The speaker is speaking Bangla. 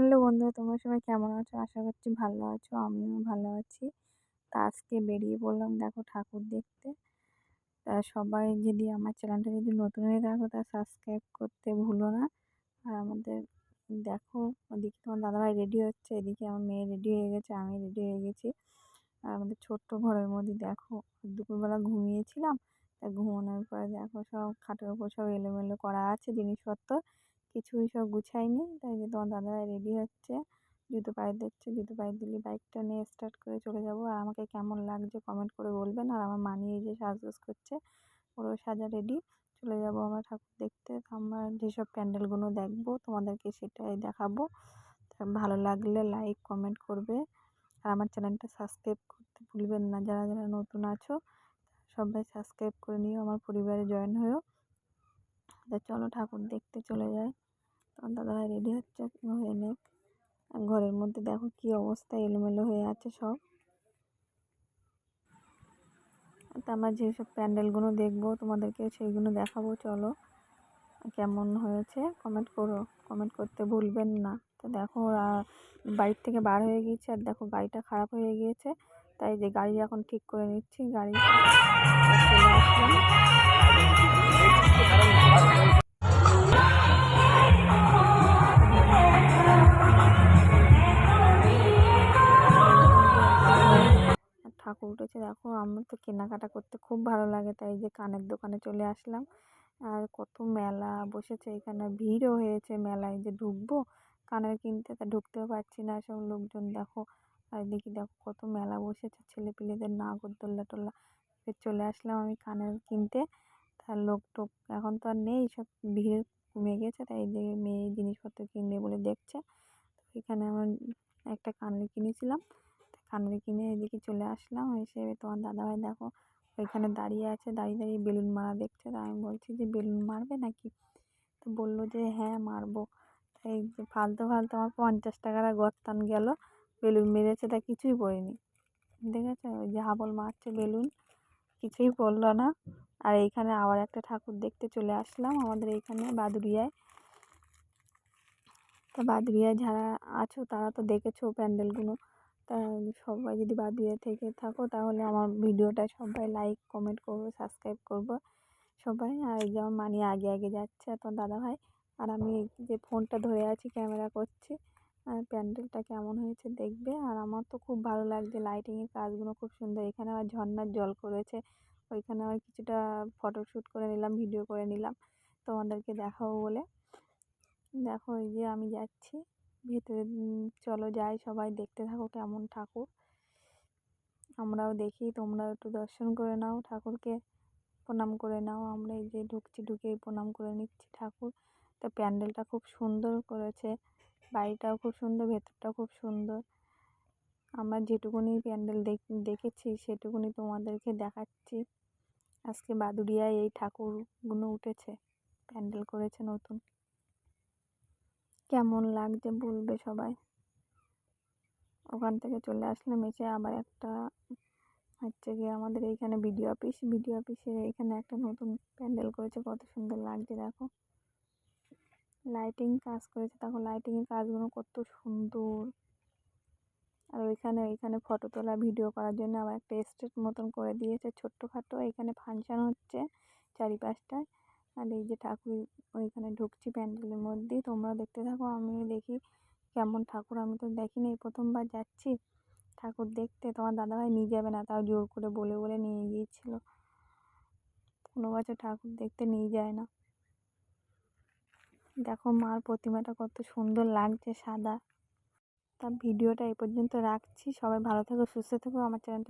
হ্যালো বন্ধুরা তোমরা সবাই কেমন আছো? আশা করছি ভালো আছো, আমিও ভালো আছি। তা আজকে বেরিয়ে পড়লাম দেখো ঠাকুর দেখতে। তা সবাই যদি আমার চ্যানেলটা যদি নতুন হয়ে থাকো, তা সাবস্ক্রাইব করতে ভুলো না। আর আমাদের দেখো, ওদিকে তোমার দাদাভাই রেডি হচ্ছে, এদিকে আমার মেয়ে রেডি হয়ে গেছে, আমি রেডি হয়ে গেছি। আর আমাদের ছোট্ট ঘরের মধ্যে দেখো, দুপুরবেলা ঘুমিয়েছিলাম। তা ঘুমানোর পরে দেখো সব খাটের ওপর সব এলোমেলো করা আছে, জিনিসপত্র। কিছুই সব গুছাইনি। তাই যে তোমার দাদাভাই রেডি হচ্ছে। জুতো পায়ে দিচ্ছে। জুতো পায়ে দিলে বাইকটা নিয়ে স্টার্ট করে চলে যাব। আর আমাকে কেমন লাগছে কমেন্ট করে বলবেন। আর আমার মানিয়ে যে সাজগোজ করছে পুরো সাজা রেডি চলে যাব আমরা ঠাকুর দেখতে। আমরা যেসব প্যান্ডেলগুলো দেখব, তোমাদেরকে সেটাই দেখাবো। ভালো লাগলে লাইক কমেন্ট করবে। আর আমার চ্যানেলটা সাবস্ক্রাইব করতে ভুলবেন না। যারা যারা নতুন আছো, সবাই সাবস্ক্রাইব করে নিও। আমার পরিবারে জয়েন হয়েও তা চলো ঠাকুর দেখতে চলে যাই। তোমার দাদাভাই রেডি হচ্ছে? হয়ে নে আর ঘরের মধ্যে দেখো কি অবস্থা, এলোমেলো হয়ে আছে সব। তা আমরা যেসব প্যান্ডেলগুলো দেখব তোমাদেরকে সেইগুলো দেখাবো, চলো। কেমন হয়েছে কমেন্ট করো। কমেন্ট করতে ভুলবেন না। তো দেখো বাড়ির থেকে বার হয়ে গিয়েছে। আর দেখো, গাড়িটা খারাপ হয়ে গিয়েছে। তাই যে গাড়ি এখন ঠিক করে নিচ্ছি। গাড়ি উঠেছে। দেখো, আমার তো কেনাকাটা করতে খুব ভালো লাগে। তাই যে কানের দোকানে চলে আসলাম। আর কত মেলা বসেছে এখানে। ভিড়ও হয়েছে মেলায় যে ঢুকবো। কানের কিনতে তা ঢুকতেও পারছি না সব লোকজন। দেখো, আর দেখি, দেখো কত মেলা বসেছে ছেলে পিলেদের নাগরদোল্লা টোল্লা। চলে আসলাম আমি কানের কিনতে। তার লোক টোক এখন তো আর নেই, সব ভিড় কমে গেছে। তাই যে মেয়ে জিনিসপত্র কিনবে বলে দেখছে। এখানে আমার একটা কানের কিনেছিলাম। কানের কিনে এদিকে চলে আসলাম। এসে তোমার দাদাভাই দেখো, ওইখানে দাঁড়িয়ে আছে, দাঁড়িয়ে দাঁড়িয়ে বেলুন মারা দেখছে। তা আমি বলছি যে, বেলুন মারবে নাকি? তো বলল যে হ্যাঁ মারবো। তাই ফালতু ফালতু আমার পঞ্চাশ টাকার গত্তান গেল, বেলুন মেরেছে, তা কিছুই পড়েনি। দেখেছ? ওই যে হাবল মারছে বেলুন, কিছুই পড়ল না। আর এইখানে আবার একটা ঠাকুর দেখতে চলে আসলাম আমাদের এইখানে বাদুরিয়ায় তা বাদুরিয়ায় যারা আছো, তারা তো দেখেছ প্যান্ডেলগুলো। তা সবাই যদি বাদিয়ে থেকে থাকো, তাহলে আমার ভিডিওটা সবাই লাইক কমেন্ট করব সাবস্ক্রাইব করব। সবাই, আর এই যে মানি আগে আগে যাচ্ছে আর তোমার দাদাভাই। আর আমি যে ফোনটা ধরে আছি ক্যামেরা করছি, আর প্যান্ডেলটা কেমন হয়েছে দেখবে। আর আমার তো খুব ভালো লাগছে লাইটিংয়ের কাজগুলো খুব সুন্দর। এখানে আবার ঝর্নার জল করেছে, ওইখানে আবার কিছুটা ফটোশ্যুট করে নিলাম ভিডিও করে নিলাম। তোমাদেরকে দেখাবো বলে। দেখো, এই যে আমি যাচ্ছি। ভেতরে চলো যাই, সবাই দেখতে থাকো কেমন ঠাকুর। আমরাও দেখি, তোমরাও একটু দর্শন করে নাও, ঠাকুরকে প্রণাম করে নাও। আমরা এই যে ঢুকছি, ঢুকেই প্রণাম করে নিচ্ছি ঠাকুর। তো প্যান্ডেলটা খুব সুন্দর করেছে, বাড়িটাও খুব সুন্দর, ভেতরটাও খুব সুন্দর। আমরা যেটুকুনি প্যান্ডেল দেখেছি, সেটুকুনি তোমাদেরকে দেখাচ্ছি। আজকে বাদুড়িয়ায় এই ঠাকুরগুলো উঠেছে, প্যান্ডেল করেছে নতুন। কেমন লাগছে বলবে সবাই। ওখান থেকে চলে আসলাম, এসে আবার একটা হচ্ছে গিয়ে আমাদের এইখানে বিডিও অফিস বিডিও অফিসে এখানে একটা নতুন প্যান্ডেল করেছে, কত সুন্দর লাগছে দেখো। লাইটিং কাজ করেছে, দেখো লাইটিংয়ের কাজগুলো কত সুন্দর। আর ওইখানে ওইখানে ফটো তোলা ভিডিও করার জন্য আবার একটা স্টেজ মতন করে দিয়েছে, ছোট্টখাটো, এখানে ফাংশান হচ্ছে চারিপাশটায়। আর এই যে ঠাকুর ওইখানে ঢুকছি প্যান্ডেলের মধ্যে তোমরা দেখতে থাকো আমি দেখি কেমন ঠাকুর, আমি তো দেখিনি, এই প্রথমবার যাচ্ছি ঠাকুর দেখতে, তোমার দাদাভাই নিয়ে যাবে না, তাও জোর করে বলে বলে নিয়ে গিয়েছিল। কোনো বছর ঠাকুর দেখতে নিয়ে যায় না। দেখো মার প্রতিমাটা কত সুন্দর লাগছে সাদা। তা ভিডিওটা এই পর্যন্ত রাখছি, সবাই ভালো থেকো, সুস্থ থেকো, আমার চ্যানেলটা